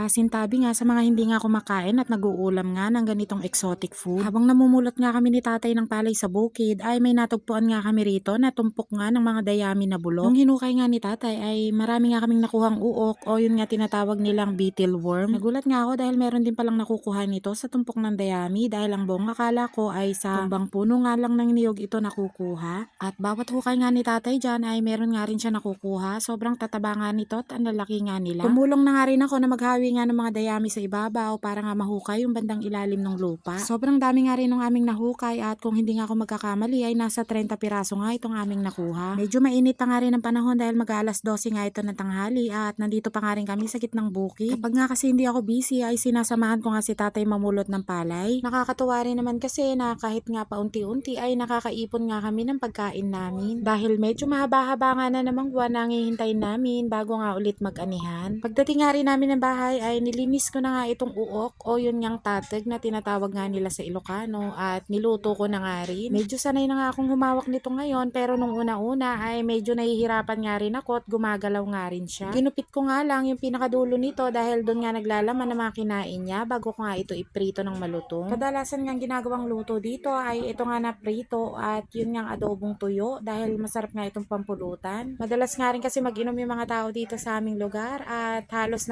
Pasintabi nga sa mga hindi nga kumakain at nag-uulam nga ng ganitong exotic food. Habang namumulot nga kami ni tatay ng palay sa bukid, ay may natugpuan nga kami rito na tumpok nga ng mga dayami na bulok. Nung hinukay nga ni tatay ay marami nga kaming nakuhang uok o yun nga tinatawag nilang beetle worm. Nagulat nga ako dahil meron din palang nakukuha nito sa tumpok ng dayami dahil ang buong akala ko ay sa tumbang puno nga lang ng niyog ito nakukuha. At bawat hukay nga ni tatay dyan ay meron nga rin siya nakukuha. Sobrang tataba nga nito at ang lalaki nga nila. Tumulong na nga rin ako na maghawi nga ng mga dayami sa ibabaw para nga mahukay yung bandang ilalim ng lupa. Sobrang dami nga rin ng aming nahukay at kung hindi nga ako magkakamali ay nasa 30 piraso nga itong aming nakuha. Medyo mainit pa nga rin ang panahon dahil mag alas 12 nga ito ng tanghali at nandito pa nga rin kami sa gitnang bukid. Kapag nga kasi hindi ako busy ay sinasamahan ko nga si tatay mamulot ng palay. Nakakatuwa rin naman kasi na kahit nga paunti-unti ay nakakaipon nga kami ng pagkain namin. Dahil medyo mahaba-haba nga na namang buwan na hihintayin namin bago nga ulit mag-anihan. Pagdating nga rin namin ng bahay ay nilinis ko na nga itong uok o yun ngang tatag na tinatawag nga nila sa Ilocano at niluto ko na nga rin. Medyo sanay na nga akong humawak nito ngayon pero nung una-una ay medyo nahihirapan nga rin ako at gumagalaw nga rin siya. Ginupit ko nga lang yung pinakadulo nito dahil doon nga naglalaman ng mga kinain niya bago ko nga ito iprito ng malutong. Kadalasan nga ginagawang luto dito ay ito nga na prito at yun nga adobong tuyo dahil masarap nga itong pampulutan. Madalas nga rin kasi mag-inom yung mga tao dito sa aming lugar at halos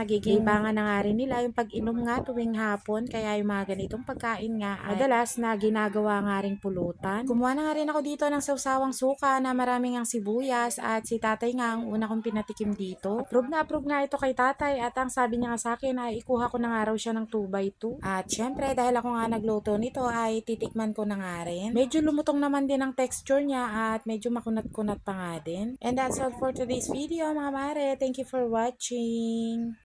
nagigibangan na nila yung pag-inom nga tuwing hapon kaya yung mga ganitong pagkain nga ay madalas na ginagawa nga rin pulutan. Kumuha na nga rin ako dito ng sausawang suka na maraming ang sibuyas at si tatay nga ang una kong pinatikim dito. Approve na approve nga ito kay tatay at ang sabi niya nga sa akin ay ikuha ko na nga raw siya ng 2x2. At syempre dahil ako nga nagluto nito ay titikman ko na nga rin. Medyo lumutong naman din ang texture niya at medyo makunat-kunat pa nga din. And that's all for today's video mga mare. Thank you for watching.